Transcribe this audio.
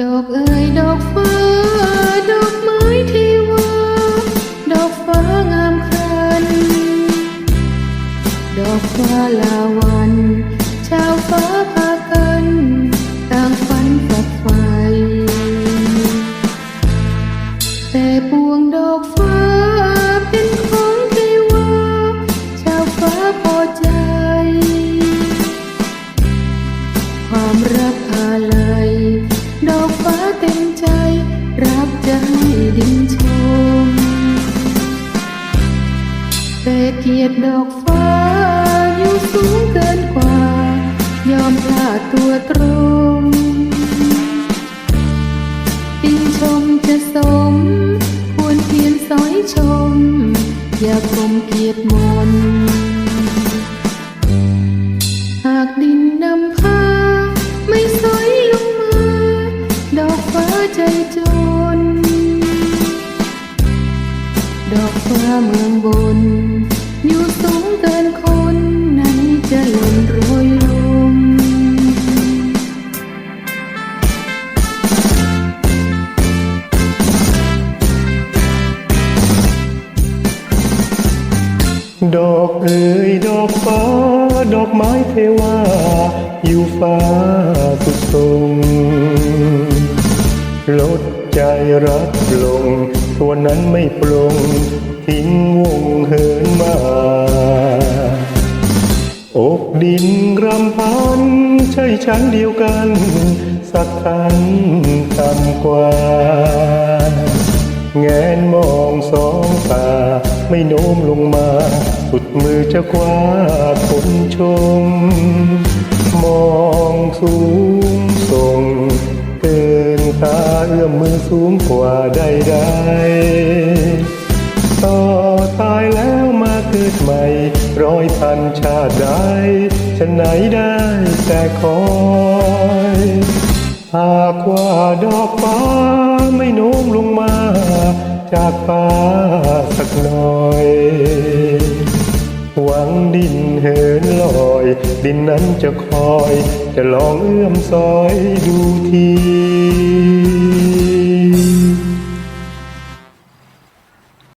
ดอกเอ่ยดอกฟ้า ดอกไม้ที่ว่าดอกฟ้างามครัน ดอกฟ้าลาวัน ชาวฟ้าพากัน ต่างฝันฝักใฝ่แต่ปวงดอกฟ้าเป็นของที่ว่าชาวฟ้าพอใจ ความรักอะไร กียรติดอกฟ้า อยู่สูงเกินกว่า ยอมพลาดตัวตรงติงชมจะสม ควรเพียรสอยชม อย่าคมเกียรติมน หากดินนำพา ไม่สอยลงมา ดอกฟ้าใจจน ดอกฟ้าเมืองบน อยู่สูงเกินคนไหนจะหล่นโรยลงดอกเอ๋ยดอกฟ้า ดอกไม้เทวา อยู่ฟ้าสุดทรงลดใจรับลง ตัวนั้นไม่ปลงทิ้งวงเหิน ดินรำพันใช่ชั้นเดียวกัน สักคันต่ำกว่าแงนมองสองตา ไม่โน้มลงมา สุดมือจะคว้าคนชม มองสูงส่ง เกินตาเอื้อมมือสูงกว่าใดๆ พันชาติใดฉันไหนได้แต่คอยหากว่าดอกฟ้าไม่โน้มลงมา จากฟ้าสักหน่อย หวังดินเหินลอย ดินนั้นจะคอย จะลองเอื้อมซอยดูที